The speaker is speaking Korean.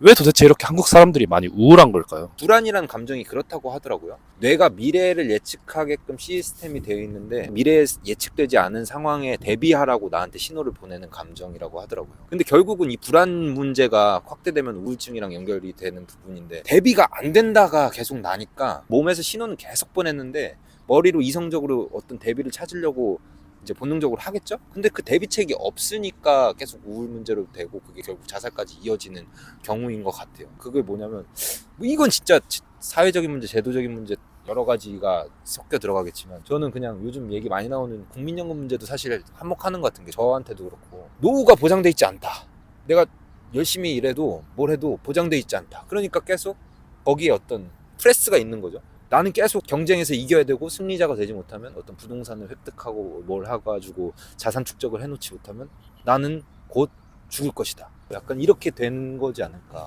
왜 도대체 이렇게 한국 사람들이 많이 우울한 걸까요? 불안이라는 감정이 그렇다고 하더라고요. 뇌가 미래를 예측하게끔 시스템이 되어 있는데 미래에 예측되지 않은 상황에 대비하라고 나한테 신호를 보내는 감정이라고 하더라고요. 근데 결국은 이 불안 문제가 확대되면 우울증이랑 연결이 되는 부분인데 대비가 안 된다가 계속 나니까 몸에서 신호는 계속 보냈는데 머리로 이성적으로 어떤 대비를 찾으려고 이제 본능적으로 하겠죠? 근데 그 대비책이 없으니까 계속 우울 문제로 되고 그게 결국 자살까지 이어지는 경우인 것 같아요. 그게 뭐냐면 뭐 이건 진짜 지- 사회적인 문제, 제도적인 문제 여러 가지가 섞여 들어가겠지만 저는 그냥 요즘 얘기 많이 나오는 국민연금 문제도 사실 한몫하는 것 같은 게 저한테도 그렇고 노후가 보장돼 있지 않다. 내가 열심히 일해도 뭘 해도 보장돼 있지 않다. 그러니까 계속 거기에 어떤 프레스가 있는 거죠. 나는 계속 경쟁에서 이겨야 되고 승리자가 되지 못하면 어떤 부동산을 획득하고 뭘 해가지고 자산 축적을 해놓지 못하면 나는 곧 죽을 것이다. 약간 이렇게 된 거지 않을까.